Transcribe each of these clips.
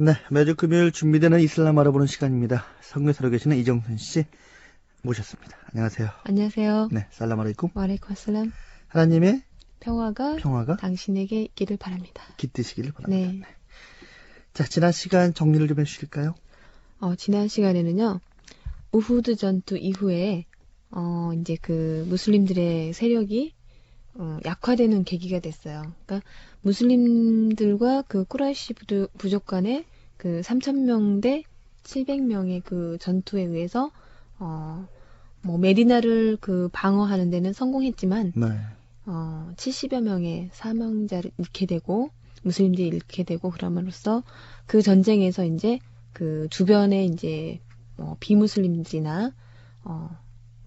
네, 매주 금요일 준비되는 이슬람 알아보는 시간입니다. 성교사로 계시는 이정순 씨 모셨습니다. 안녕하세요. 안녕하세요. 네, 살람 알레이쿰. 와레이쿰 assalam. 하나님의 평화가 평화가 당신에게 있기를 바랍니다. 깃드시기를 바랍니다. 네. 자, 지난 시간 정리를 좀 해주실까요? 어, 지난 시간에는요, 우후드 전투 이후에, 어, 이제 그 무슬림들의 세력이, 어, 약화되는 계기가 됐어요. 그러니까 무슬림들과 그 꾸라이시 부족 간의 그 3,000명 대 700명의 그 전투에 의해서, 어, 뭐 메디나를 그 방어하는 데는 성공했지만, 네. 어, 70여 명의 사망자를 잃게 되고 무슬림들이 잃게 되고 그럼으로써 그 전쟁에서 이제 그 주변에 이제 뭐 비무슬림들이나 어,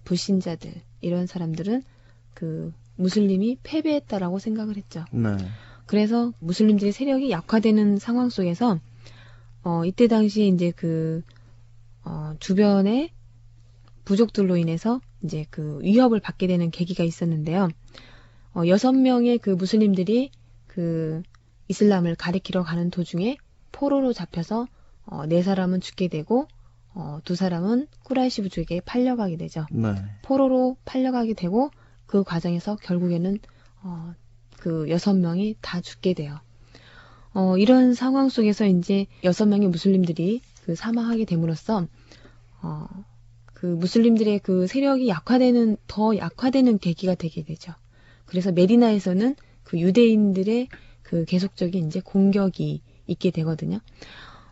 불신자들 이런 사람들은 그 무슬림이 패배했다라고 생각을 했죠. 네. 그래서 무슬림들의 세력이 약화되는 상황 속에서 어, 이때 당시에 이제 그 어, 주변의 부족들로 인해서 이제 그 위협을 받게 되는 계기가 있었는데요. 어, 여섯 명의 그 무슬림들이 그 이슬람을 가리키러 가는 도중에 포로로 잡혀서 어, 네 사람은 죽게 되고 어, 두 사람은 쿠라이시 부족에게 팔려가게 되죠. 네. 포로로 팔려가게 되고 그 과정에서 결국에는 어, 그 여섯 명이 다 죽게 돼요. 어, 이런 상황 속에서 이제 여섯 명의 무슬림들이 그 사망하게 됨으로써 어, 그 무슬림들의 그 세력이 약화되는 더 약화되는 계기가 되게 되죠. 그래서 메디나에서는 그 유대인들의 그 계속적인 이제 공격이 있게 되거든요.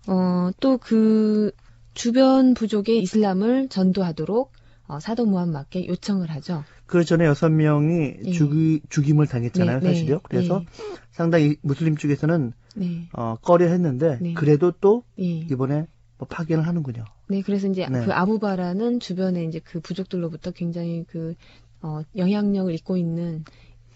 어, 또 그 주변 부족의 이슬람을 전도하도록 어, 사도 무함마께 요청을 하죠. 그 전에 여섯 명이 예. 죽이, 죽임을 당했잖아요, 네, 네, 사실요. 그래서 네. 상당히 무슬림 쪽에서는 네, 어, 꺼려 했는데 네. 그래도 또 예. 이번에 뭐 파견을 하는군요. 네, 그래서 이제 네. 그 아부바라는 주변에 이제 그 부족들로부터 굉장히 그 어, 영향력을 잊고 있는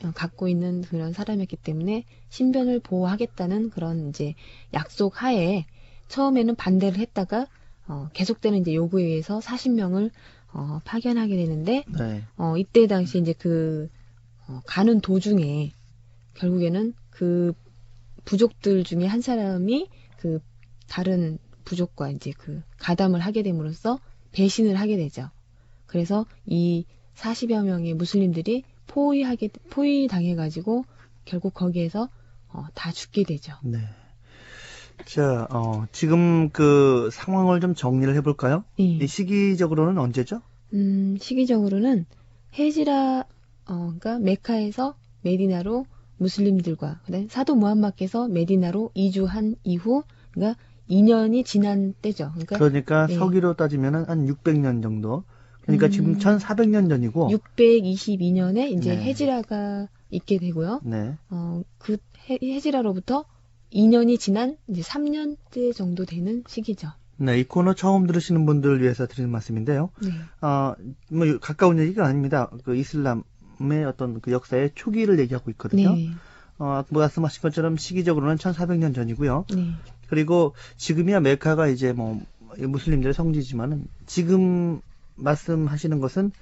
어, 갖고 있는 그런 사람이었기 때문에 신변을 보호하겠다는 그런 이제 약속 하에 처음에는 반대를 했다가 어, 계속되는 이제 요구에 의해서 40명을 어, 파견하게 되는데 네. 어, 이때 당시 이제 그, 어, 가는 도중에 결국에는 그 부족들 중에 한 사람이 그 다른 부족과 이제 그 가담을 하게 됨으로써 배신을 하게 되죠. 그래서 이 40여 명의 무슬림들이 포위하게, 포위 당해 가지고 결국 거기에서 어, 다 죽게 되죠. 네. 자, 어, 지금 그 상황을 좀 정리를 해볼까요? 예. 이 시기적으로는 언제죠? 음, 시기적으로는 헤지라, 어, 그러니까 메카에서 메디나로 무슬림들과 그다음에 사도 무함마께서 메디나로 이주한 이후, 그러니까 2년이 지난 때죠. 그러니까 그러니까 네. 서기로 따지면은 한 600년 정도. 그러니까 음. 지금 1400년 전이고. 622년에 이제 네. 헤지라가 있게 되고요. 네. 어, 그 헤, 헤지라로부터 2년이 지난 이제 3년째 정도 되는 시기죠. 네, 이 코너 처음 들으시는 분들을 위해서 드리는 말씀인데요. 네. 어, 뭐 가까운 얘기가 아닙니다. 그 이슬람의 어떤 그 역사의 초기를 얘기하고 있거든요. 네. 어, 뭐 말씀하신 것처럼 시기적으로는 1400년 전이고요. 네. 그리고 지금이야 메카가 이제 뭐 무슬림들의 성지지만은 지금 말씀하시는 것은 어,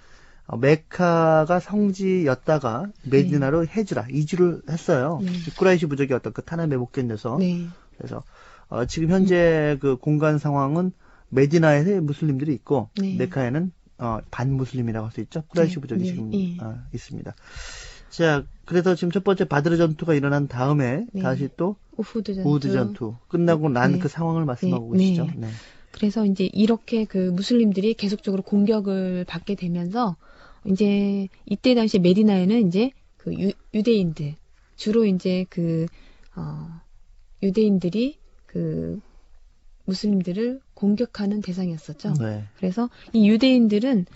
메카가 성지였다가 메디나로 헤즈라 이주를 했어요. 네. 쿠라이시 부족이 어떤 그 탄압에 못 견뎌서 네. 그래서 어, 지금 현재 그 공간 상황은 메디나에 무슬림들이 있고 네. 메카에는 어, 반무슬림이라고 할 수 있죠. 쿠라이시 네, 부족이 네, 지금 예. 어, 있습니다. 자, 그래서 지금 첫 번째 바드르 전투가 일어난 다음에 네. 다시 또 우후드 전투. 우드 전투 끝나고 난 네. 그 상황을 말씀하고 네, 계시죠. 네. 네. 그래서 이제 이렇게 그 무슬림들이 계속적으로 공격을 받게 되면서 이제 이때 당시 메디나에는 이제 그 유, 유대인들 주로 이제 그 어, 유대인들이 그 무슬림들을 공격하는 대상이었었죠. 네. 그래서 이 유대인들은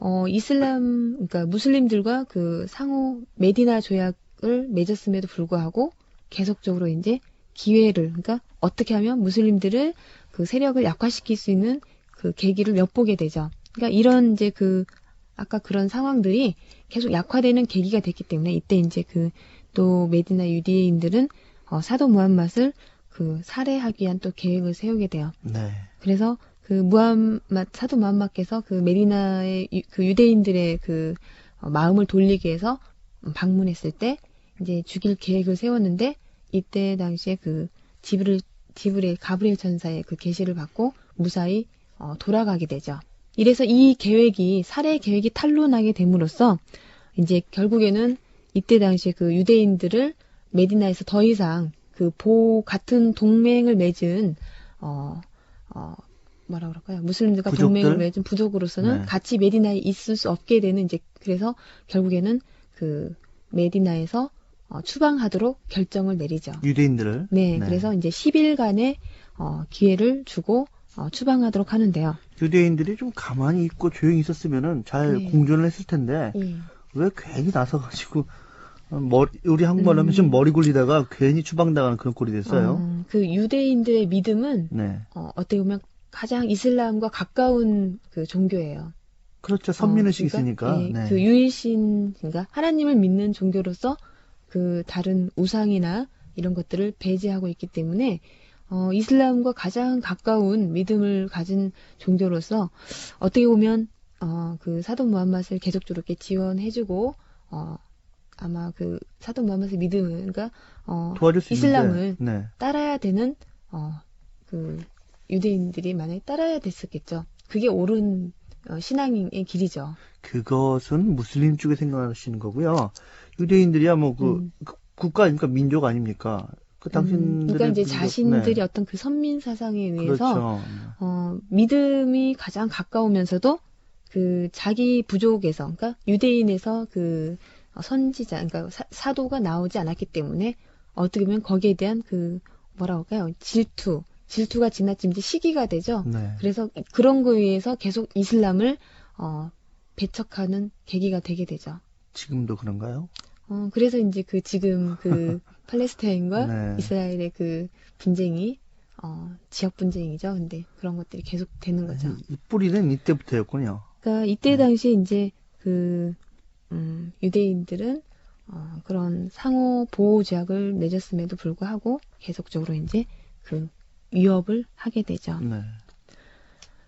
어 이슬람 그러니까 무슬림들과 그 상호 메디나 조약을 맺었음에도 불구하고 계속적으로 이제 기회를 그러니까 어떻게 하면 무슬림들을 그 세력을 약화시킬 수 있는 그 계기를 엿보게 되죠. 그러니까 이런 이제 그 아까 그런 상황들이 계속 약화되는 계기가 됐기 때문에 이때 이제 그 또 메디나 유대인들은 어, 사도 무함맛을 그 살해하기 위한 또 계획을 세우게 돼요. 네. 그래서 그 무함맛 사도 무함마께서 그 메디나의 유- 그 유대인들의 그 어, 마음을 돌리기 위해서 방문했을 때 이제 죽일 계획을 세웠는데 이때 당시에 그 지브릴 지브레 가브리엘 천사의 그 계시를 받고 무사히 어, 돌아가게 되죠. 이래서 이 계획이 살해 계획이 탄로나게 됨으로써 이제 결국에는 이때 당시에 그 유대인들을 메디나에서 더 이상 그 보 같은 동맹을 맺은 어, 어, 뭐라 그럴까요? 무슬림들과 부족들? 동맹을 맺은 부족으로서는 네. 같이 메디나에 있을 수 없게 되는 이제 그래서 결국에는 그 메디나에서 어, 추방하도록 결정을 내리죠. 유대인들을. 네, 그래서 이제 10일간의 어, 기회를 주고 어, 추방하도록 하는데요. 유대인들이 좀 가만히 있고 조용히 있었으면은 잘 네. 공존을 했을 텐데 예. 왜 괜히 나서가지고 어, 머리 우리 한국말로 하면 음. 좀 머리 굴리다가 괜히 추방당하는 그런 꼴이 됐어요. 어, 그 유대인들의 믿음은 네, 어, 어떻게 보면 가장 이슬람과 가까운 그 종교예요. 그렇죠. 선민의식 어, 그러니까, 있으니까. 예, 네. 그 유일신, 그러니까 하나님을 믿는 종교로서 그 다른 우상이나 이런 것들을 배제하고 있기 때문에 어, 이슬람과 가장 가까운 믿음을 가진 종교로서 어떻게 보면 어, 그 사돈 무함맛을 계속적으로 이렇게 지원해주고 어, 아마 그 사돈 무함맛의 믿음을 그러니까 어, 이슬람을. 네. 따라야 되는 어, 그 유대인들이 만약에 따라야 됐었겠죠. 그게 옳은 어, 신앙의 길이죠. 그것은 무슬림 쪽에 생각하시는 거고요. 유대인들이야 뭐그 음. 국가 아닙니까 민족 아닙니까? 그 음, 당신들의 그러니까 이제 민족- 자신들이 네. 어떤 그 선민 사상에 의해서 그렇죠. 어, 믿음이 가장 가까우면서도 그 자기 부족에서 그러니까 유대인에서 그 어, 선지자 그러니까 사, 사도가 나오지 않았기 때문에 어떻게 보면 거기에 대한 그 뭐라고 할까요 질투 질투가 지나치면 이제 시기가 되죠. 네. 그래서 그런 거에 의해서 계속 이슬람을 어, 배척하는 계기가 되게 되죠. 지금도 그런가요? 어, 그래서 이제 그 지금 그 팔레스타인과 네. 이스라엘의 그 분쟁이 어, 지역 분쟁이죠. 근데 그런 것들이 계속 되는 거죠. 이 뿌리는 이때부터였군요. 그러니까 이때 당시에 이제 그 음, 유대인들은 어, 그런 상호 보호 제약을 맺었음에도 불구하고 계속적으로 이제 그 위협을 하게 되죠. 네.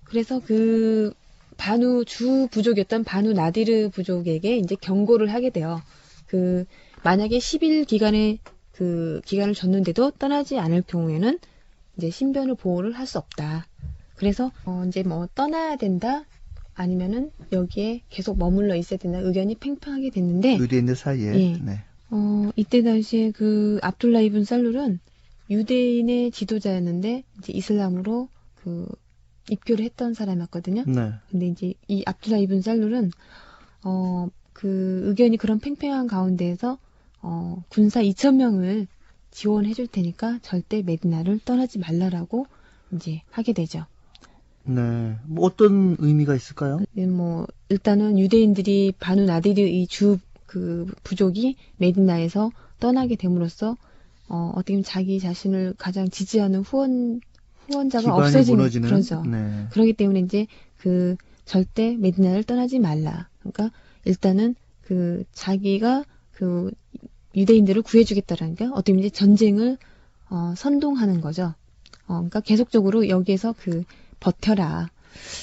그래서 그 바누 주 부족이었던 바누 나디르 부족에게 이제 경고를 하게 돼요. 그 만약에 10일 기간에 그 기간을 줬는데도 떠나지 않을 경우에는 이제 신변을 보호를 할 수 없다. 그래서 어 이제 뭐 떠나야 된다 아니면은 여기에 계속 머물러 있어야 된다 의견이 팽팽하게 됐는데 유대인들 사이에. 예. 네. 어 이때 당시에 그 압둘라 이븐 살룰은 유대인의 지도자였는데 이제 이슬람으로 그 입교를 했던 사람이었거든요. 네. 근데 이제 이 압둘라 이븐 살룰은 어 그 의견이 그런 팽팽한 가운데에서 어 군사 2천 명을 지원해 줄 테니까 절대 메디나를 떠나지 말라라고 이제 하게 되죠. 네. 뭐 어떤 의미가 있을까요? 네, 뭐 일단은 유대인들이 바누 나디르 이주 그 부족이 메디나에서 떠나게 됨으로써 어 어떻게 보면 자기 자신을 가장 지지하는 후원 후원자가 없어지는 무너지는. 그러죠. 네. 그렇기 때문에 이제 그 절대 메디나를 떠나지 말라. 그러니까 일단은 그 자기가 그 유대인들을 구해주겠다라는 게 어떻게 보면 이제 전쟁을 어, 선동하는 거죠. 어, 그러니까 계속적으로 여기에서 그 버텨라.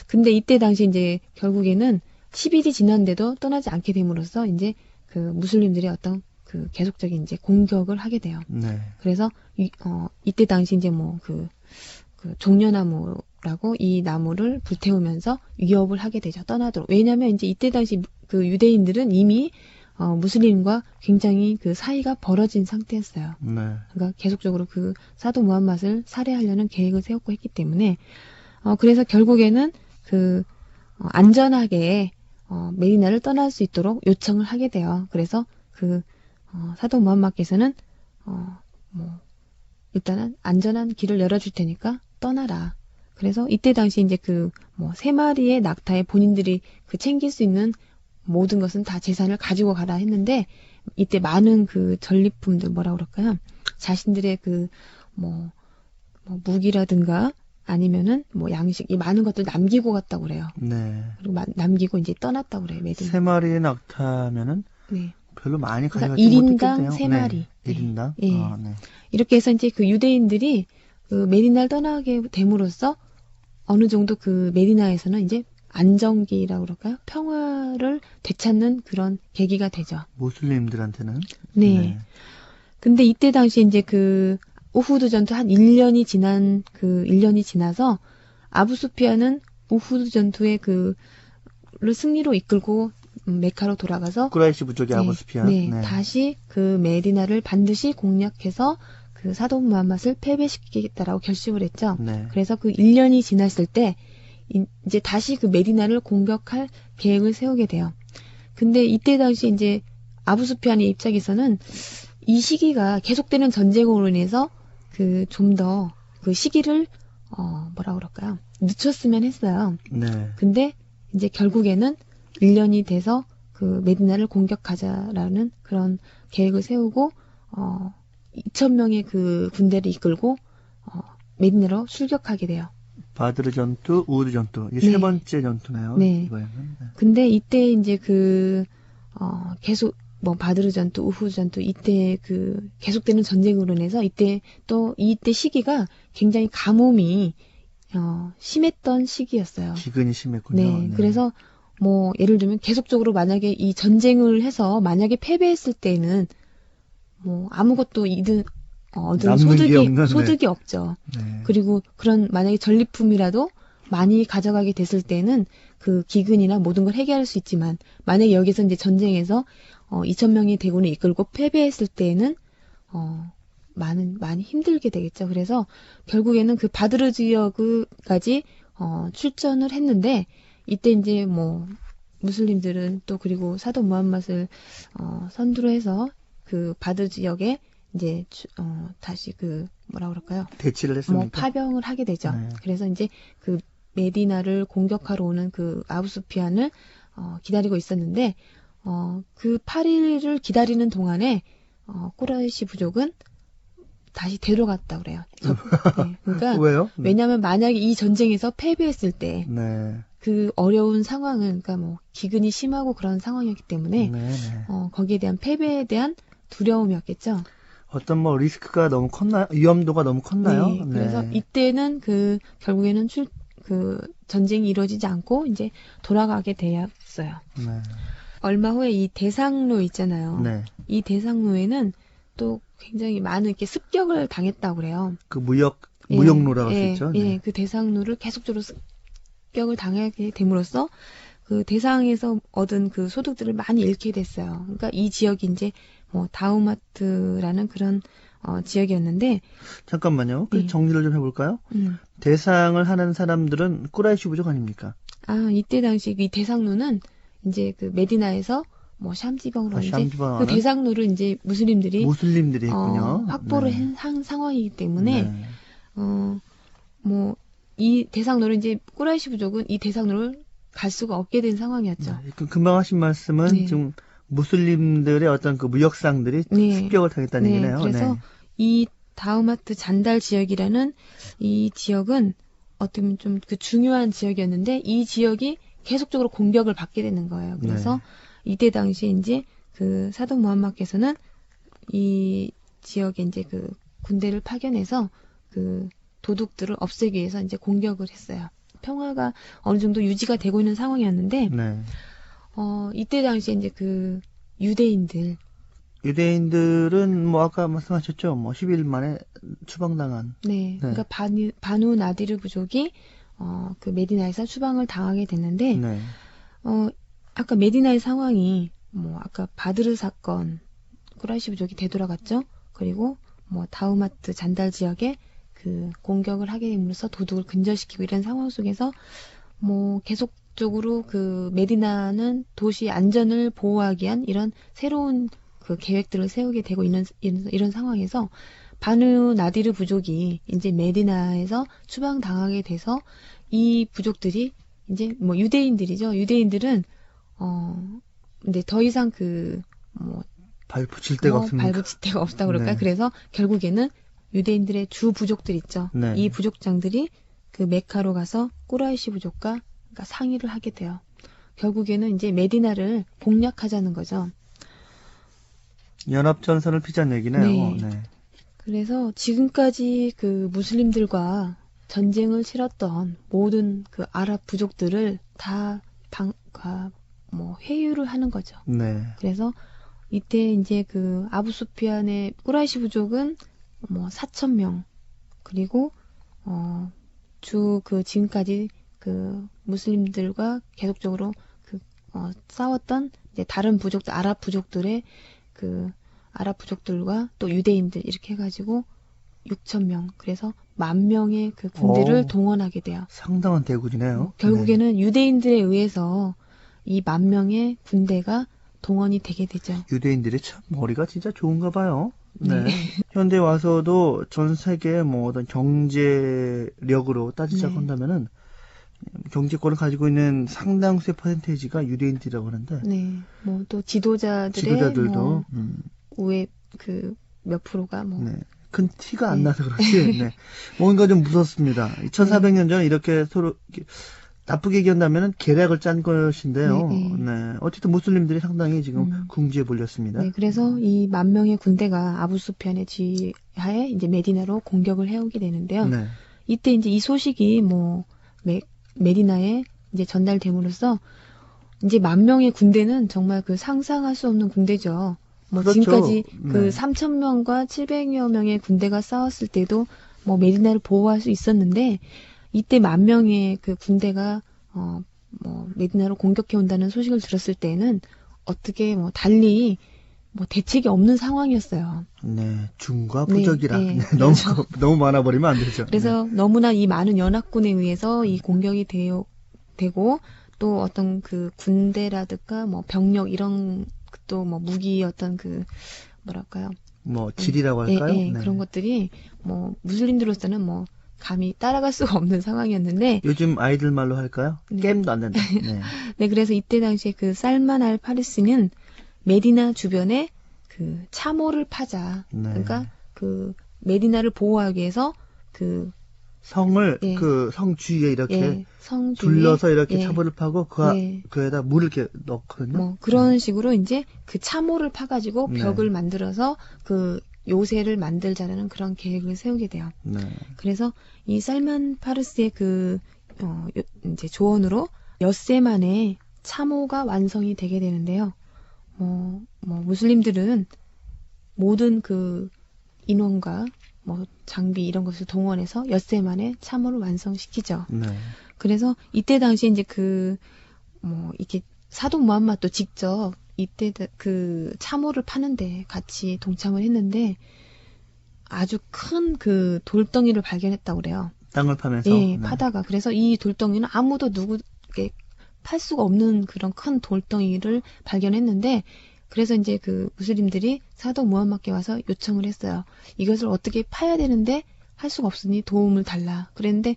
근데 이때 당시 이제 결국에는 10일이 지났는데도 떠나지 않게 됨으로써 이제 그 무슬림들의 어떤 그 계속적인 이제 공격을 하게 돼요. 네. 그래서 이, 어, 이때 당시 이제 뭐그 그 종려나무라고 이 나무를 불태우면서 위협을 하게 되죠. 떠나도록. 왜냐하면 이제 이때 당시 그 유대인들은 이미 어, 무슬림과 굉장히 그 사이가 벌어진 상태였어요. 네. 그러니까 계속적으로 그 사도 무함맛을 살해하려는 계획을 세웠고 했기 때문에 어, 그래서 결국에는 그 어, 안전하게 어, 메디나를 떠날 수 있도록 요청을 하게 돼요. 그래서 그 어, 사도 무함마께서는 어, 뭐 일단은 안전한 길을 열어줄 테니까 떠나라. 그래서 이때 당시 이제 그 뭐 세 마리의 낙타에 본인들이 그 챙길 수 있는 모든 것은 다 재산을 가지고 가라 했는데 이때 많은 그 전리품들 뭐라 그럴까요? 자신들의 그뭐 뭐 무기라든가 아니면은 뭐 양식 이 많은 것들 남기고 갔다고 그래요. 네. 그리고 마- 남기고 이제 떠났다고 그래요. 매듭. 세 마리의 낙타면은 네. 별로 많이 그러니까 가져가지 일인당 못했겠네요. 세 네. 마리. 네. 1인당? 예. 아, 네. 이렇게 해서 이제 그 유대인들이 그 메디나를 떠나게 됨으로써 어느 정도 그 메디나에서는 이제 안정기라고 그럴까요? 평화를 되찾는 그런 계기가 되죠. 무슬림들한테는 네. 근데 이때 당시 이제 그 우후드 전투 한 1년이 지난 그 1년이 지나서 아부수피아는 우후드 전투의 그를 승리로 이끌고 음, 메카로 돌아가서 꾸라이시 부족의 네, 아부스피안. 네, 다시 그 메디나를 반드시 공략해서 그 사돈 무함맛을 패배시키겠다라고 결심을 했죠. 네. 그래서 그 1년이 지났을 때 이- 이제 다시 그 메디나를 공격할 계획을 세우게 돼요. 근데 이때 당시 이제 아부수피안의 입장에서는 이 시기가 계속되는 전쟁으로 인해서 그 좀 더 그 시기를 어 뭐라 그럴까요? 늦췄으면 했어요. 네. 근데 이제 결국에는 1년이 돼서 그 메디나를 공격하자라는 그런 계획을 세우고 어 2,000명의 그 군대를 이끌고 어 메디나로 출격하게 돼요. 바드르 전투, 우드 전투. 이게 세 네. 번째 전투네요. 네. 이번에는. 네. 근데 이때 이제 그, 어, 계속, 뭐, 바드르 전투, 우후 전투, 이때 그, 계속되는 전쟁으로 인해서 이때 또, 이때 시기가 굉장히 가뭄이, 어, 심했던 시기였어요. 기근이 심했군요. 네. 그래서, 뭐, 예를 들면 계속적으로 만약에 이 전쟁을 해서 만약에 패배했을 때는, 뭐, 아무것도 이든, 어, 얻은 게 소득이, 네. 소득이 없죠. 네. 그리고 그런 만약에 전리품이라도 많이 가져가게 됐을 때는 그 기근이나 모든 걸 해결할 수 있지만 만약에 여기서 이제 전쟁에서 어 2,000명의 대군을 이끌고 패배했을 때에는 어 많은 많이 힘들게 되겠죠. 그래서 결국에는 그 바드르 지역까지 어 출전을 했는데 이때 이제 뭐 무슬림들은 또 그리고 사도 무함맛을 어 선두로 해서 그 바드 지역에 이제 추- 어 다시 그 뭐라 그럴까요? 대치를 뭐 했습니까? 파병을 하게 되죠. 네. 그래서 이제 그 메디나를 공격하러 오는 그 아부수피안을 어, 기다리고 있었는데 어, 그 8일을 기다리는 동안에 어, 꾸라이시 부족은 다시 데려갔다 그래요. 저- 네, 그러니까 왜요? 네. 왜냐하면 만약에 이 전쟁에서 패배했을 때그 네. 어려운 상황은 그러니까 뭐 기근이 심하고 그런 상황이었기 때문에 네, 네. 어, 거기에 대한 패배에 대한 두려움이었겠죠. 어떤 뭐 리스크가 너무 컸나요? 위험도가 너무 컸나요? 네, 그래서 이때는 그 결국에는 출 그 전쟁이 이루어지지 않고 이제 돌아가게 되었어요. 네. 얼마 후에 이 대상로 있잖아요. 네. 이 대상로에는 또 굉장히 많은 이렇게 습격을 당했다고 그래요. 그 무역 예, 무역로라고 할수 예, 있죠. 예, 네. 그 대상로를 계속적으로 습격을 당하게 됨으로써 그 대상에서 얻은 그 소득들을 많이 잃게 됐어요. 그러니까 이 지역이 이제 뭐 다우마트라는 그런 어, 지역이었는데, 잠깐만요. 그 네. 정리를 좀 해볼까요? 음, 대상을 하는 사람들은 꾸라이시 부족 아닙니까? 아, 이때 당시 이 대상로는 이제 그 메디나에서 뭐 샴지방으로 아, 이제 그 대상로를 이제 무슬림들이 무슬림들이 어, 했군요. 확보를 네. 한, 한 상황이기 때문에 네. 어, 뭐 이 대상로를 이제 꾸라이시 부족은 이 대상로를 갈 수가 없게 된 상황이었죠. 네. 그 금방 하신 말씀은 네. 지금 무슬림들의 어떤 그 무역상들이 네. 습격을 당했다는 네, 얘기네요. 그래서 네. 이 다우마트 잔달 지역이라는 이 지역은 어떻게 보면 좀 그 중요한 지역이었는데 이 지역이 계속적으로 공격을 받게 되는 거예요. 그래서 네. 이때 당시에 이제 그 사돈 무함마께서는 이 지역에 이제 그 군대를 파견해서 그 도둑들을 없애기 위해서 이제 공격을 했어요. 평화가 어느 정도 유지가 되고 있는 상황이었는데 네. 어 이때 당시에 이제 그 유대인들 유대인들은 뭐 아까 말씀하셨죠. 뭐 10일 만에 추방당한. 네, 그러니까 바누, 바누 나디르 부족이 어, 그 메디나에서 추방을 당하게 됐는데 네. 어, 아까 메디나의 상황이 뭐 아까 바드르 사건 쿠라이시 부족이 되돌아갔죠. 그리고 뭐 다우마트 잔달 지역에 그 공격을 하게 됨으로써 도둑을 근절시키고 이런 상황 속에서 뭐 계속 적으로 그 메디나는 도시 안전을 보호하기 위한 이런 새로운 그 계획들을 세우게 되고 있는 이런, 이런 상황에서 바누 나디르 부족이 이제 메디나에서 추방 당하게 돼서 이 부족들이 이제 뭐 유대인들이죠. 유대인들은 어 근데 더 이상 그뭐 발 붙일 데가 없습니까? 발붙일 데가 없다 그럴까? 네. 그래서 결국에는 유대인들의 주 부족들 있죠. 네. 이 부족장들이 그 메카로 가서 꾸라이시 부족과 그러니까 상의를 하게 돼요. 결국에는 이제 메디나를 공략하자는 거죠. 연합 전선을 피자는 얘기네요. 네. 네. 그래서 지금까지 그 무슬림들과 전쟁을 치렀던 모든 그 아랍 부족들을 다 방, 가, 뭐 회유를 하는 거죠. 네. 그래서 이때 이제 그 아부수피안의 꾸라이시 부족은 뭐 4천 명 그리고 어, 주 그 지금까지 그 무슬림들과 계속적으로 그 어, 싸웠던 이제 다른 부족들 아랍 부족들의 그 아랍 부족들과 또 유대인들 이렇게 해가지고 6천 명 그래서 만 명의 그 군대를 오. 동원하게 돼요. 상당한 대군이네요. 어, 결국에는 유대인들에 의해서 이 만 명의 군대가 동원이 되게 되죠. 네. 유대인들이 참 머리가 진짜 좋은가 봐요. 네. 네. 현대 와서도 전 세계 뭐 어떤 경제력으로 따지자고 네. 한다면은 경제권을 가지고 있는 상당수의 퍼센테이지가 유대인들이라고 하는데 네, 뭐 또 지도자들의 지도자들도 뭐 음, 우에 그 몇 프로가 뭐 네. 큰 티가 안 네. 나서 그렇지 네. 뭔가 좀 무섭습니다. 1400년 전 이렇게 서로 나쁘게 얘기한다면은 계략을 짠 것인데요. 네, 네. 네. 어쨌든 무슬림들이 상당히 지금 음. 궁지에 몰렸습니다. 네, 그래서 이 만 명의 군대가 아부수편의 지하에 이제 메디나로 공격을 해오게 되는데요. 네. 이때 이제 이 소식이 뭐 메, 메디나에 이제 전달됨으로써 이제 만 명의 군대는 정말 그 상상할 수 없는 군대죠. 뭐 그렇죠. 지금까지 네. 그 3천 명과 700여 명의 군대가 싸웠을 때도 뭐 메디나를 보호할 수 있었는데 이때 만 명의 그 군대가 어 뭐 메디나로 공격해 온다는 소식을 들었을 때는 어떻게 뭐 달리 뭐 대책이 없는 상황이었어요. 네, 중과 네, 부적이라 네. 네, 너무 너무 많아 버리면 안 되죠. 그래서 너무나 이 많은 연합군에 의해서 이 공격이 되어, 되고 또 어떤 그 군대라든가 뭐 병력 이런 또 뭐 무기 어떤 그 뭐랄까요 네. 뭐 질이라고 예, 할까요? 예, 네. 그런 것들이 뭐 무슬림들로서는 뭐 감히 따라갈 수가 없는 상황이었는데 요즘 아이들 말로 할까요? 네. 게임도 안 된다. 네. 네 그래서 이때 당시에 그 살만 알 파리스는 메디나 주변에 그 참호를 파자 네. 그러니까 그 메디나를 보호하기 위해서 그 성을 예. 그성 주위에 이렇게 예, 성 주위에 둘러서 이렇게 예. 차보를 파고 그 네. 그에다 물을 이렇게 넣거든요. 뭐 그런 식으로 이제 그 참호를 파가지고 네. 벽을 만들어서 그 요새를 만들자는 그런 계획을 세우게 돼요. 네. 그래서 이 살만 파르스의 그 어, 요- 이제 조언으로 엿새 만에 참호가 완성이 되게 되는데요. 뭐, 뭐 무슬림들은 모든 그 인원과 뭐 장비 이런 것을 동원해서 엿새 만에 참호를 완성시키죠. 네. 그래서 이때 당시에 이제 그, 뭐, 이렇게 사도 무함mad도 직접 이때 그 참호를 파는데 같이 동참을 했는데 아주 큰 그 돌덩이를 발견했다고 그래요. 땅을 파면서 예, 네. 파다가. 그래서 이 돌덩이는 아무도 누구에게 팔 수가 없는 그런 큰 돌덩이를 발견했는데 그래서 이제 그 무슬림들이 사도 무함mad께 와서 요청을 했어요. 이것을 어떻게 파야 되는데 할 수가 없으니 도움을 달라. 그랬는데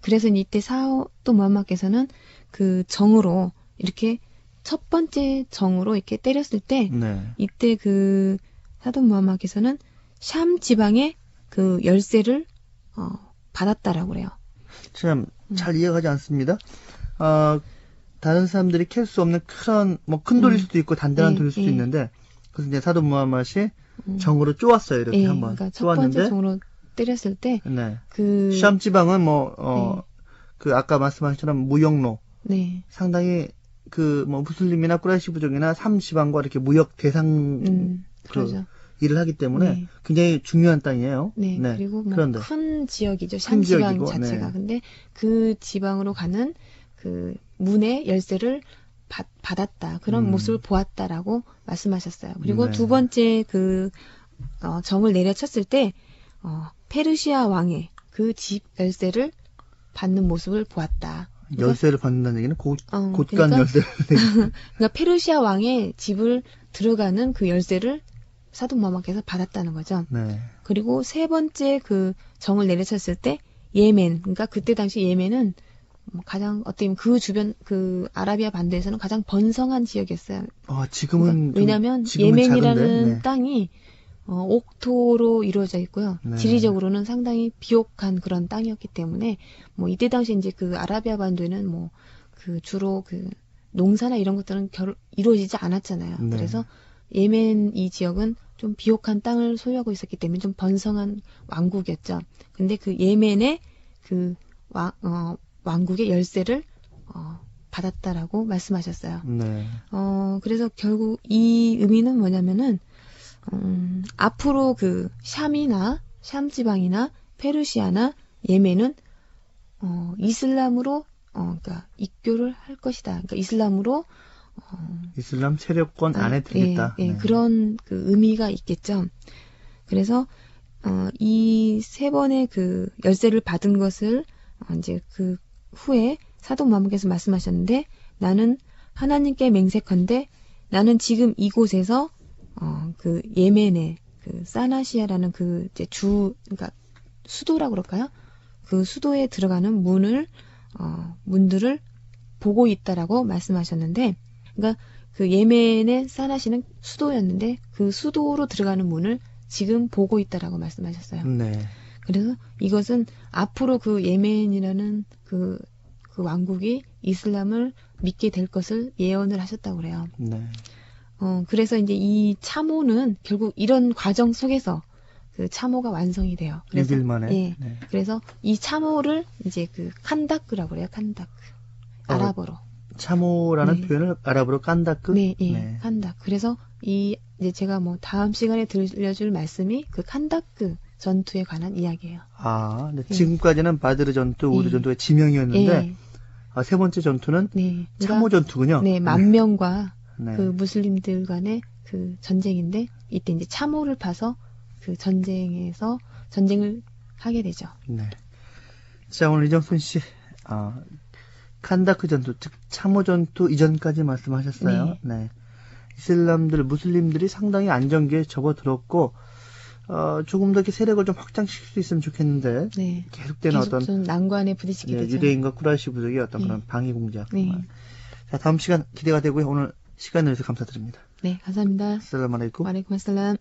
그래서 이때 사도 무함mad께서는 그 정으로 이렇게 첫 번째 정으로 이렇게 때렸을 때 네. 이때 그 사도 무함mad께서는 샴 지방의 그 열쇠를 어, 받았다라고 그래요. 참 음. 잘 이해가지 않습니다. 어, 다른 사람들이 캘 수 없는 큰, 뭐, 큰 돌일 음. 수도 있고, 단단한 예, 돌일 수도 예. 있는데, 그래서 이제 사도 무함mad이 음. 정으로 쪼았어요, 이렇게 예, 한번. 그러니까 첫 번째 쪼았는데, 정으로 때렸을 때 네. 그 시암 지방은 뭐, 어, 네. 그 아까 말씀하신 것처럼 무역로, 네, 상당히 그 뭐 무슬림이나 꾸라이시 부족이나 삼 지방과 이렇게 무역 대상 음, 그. 일을 하기 때문에 네. 굉장히 중요한 땅이에요. 네, 그리고 뭐 큰 지역이죠. 큰샴 지방 지역이고, 자체가. 네. 근데 그 지방으로 가는 그 문의 열쇠를 받, 받았다. 그런 음. 모습을 보았다라고 말씀하셨어요. 그리고 네. 두 번째 그 어, 정을 내려쳤을 때 어, 페르시아 왕의 그 집 열쇠를 받는 모습을 보았다. 그래서, 열쇠를 받는다는 얘기는 곧, 어, 곧간 그러니까, 열쇠. 그러니까 페르시아 왕의 집을 들어가는 그 열쇠를 무함mad께서 받았다는 거죠. 네. 그리고 세 번째 그 정을 내려쳤을 때 예멘, 그러니까 그때 당시 예멘은 뭐 가장 어떻게 보면 그 주변 그 아라비아 반도에서는 가장 번성한 지역이었어요. 어, 지금은 그러니까 좀- 왜냐하면 지금은 예멘이라는 작은데, 네. 땅이 어, 옥토로 이루어져 있고요. 네. 지리적으로는 상당히 비옥한 그런 땅이었기 때문에 뭐 이때 당시 이제 그 아라비아 반도에는 뭐 그 주로 그 농사나 이런 것들은 결, 이루어지지 않았잖아요. 네. 그래서 예멘 이 지역은 좀 비옥한 땅을 소유하고 있었기 때문에 좀 번성한 왕국이었죠. 근데 그 예멘의 그 왕, 어, 왕국의 열쇠를 어, 받았다라고 말씀하셨어요. 네. 어, 그래서 결국 이 의미는 뭐냐면은, 음, 앞으로 그 샴이나 샴 지방이나 페르시아나 예멘은 어, 이슬람으로 어, 그러니까 입교를 할 것이다. 그러니까 이슬람으로 어, 이슬람 세력권 아, 안에 들겠다. 예, 예, 네. 그런 그 의미가 있겠죠. 그래서 어, 이 세 번의 그 열쇠를 받은 것을 어, 이제 그 후에 사도 마무께서 말씀하셨는데 나는 하나님께 맹세컨대 나는 지금 이곳에서 어, 그 예멘의 그 사나시아라는 그 이제 주 그러니까 수도라고 그럴까요? 그 수도에 들어가는 문을 어, 문들을 보고 있다라고 말씀하셨는데 그러니까 그 예멘의 사나시는 수도였는데 그 수도로 들어가는 문을 지금 보고 있다라고 말씀하셨어요. 네. 그래서 이것은 앞으로 그 예멘이라는 그, 그 왕국이 이슬람을 믿게 될 것을 예언을 하셨다고 그래요. 네. 어, 그래서 이제 이 참호는 결국 이런 과정 속에서 그 참호가 완성이 돼요. 그래서 6일 만에. 예. 네. 그래서 이 참호를 이제 그 칸다크라고 그래요. 칸다크. 어, 아랍어로. 참호라는 네. 표현을 아랍어로 깐다크. 네, 예. 칸다크. 그래서 이 이제 제가 뭐 다음 시간에 들려줄 말씀이 그 칸다크 전투에 관한 이야기예요. 아, 네. 예. 지금까지는 바드르 전투, 우르 예. 전투의 지명이었는데 예. 아, 세 번째 전투는 네. 참호 전투군요. 네, 만 명과 네. 그 무슬림들 간의 그 전쟁인데 이때 이제 참호를 파서 그 전쟁에서 전쟁을 하게 되죠. 네. 자, 오늘 이정순 씨, 아, 칸다크 전투, 즉, 참호 전투 이전까지 말씀하셨어요. 네. 이슬람들, 무슬림들이 상당히 안정기에 접어들었고, 어, 조금 더 이렇게 세력을 좀 확장시킬 수 있으면 좋겠는데, 네. 계속되는 계속 어떤 좀 난관에 부딪히게 예, 되죠. 유대인과 쿠라이시 부족의 어떤 네. 그런 방위 공작. 네. 자, 다음 시간 기대가 되고요. 오늘 시간 내주셔서 감사드립니다. 네, 감사합니다. 살람 알레이쿰. 와레이쿰 아슬람.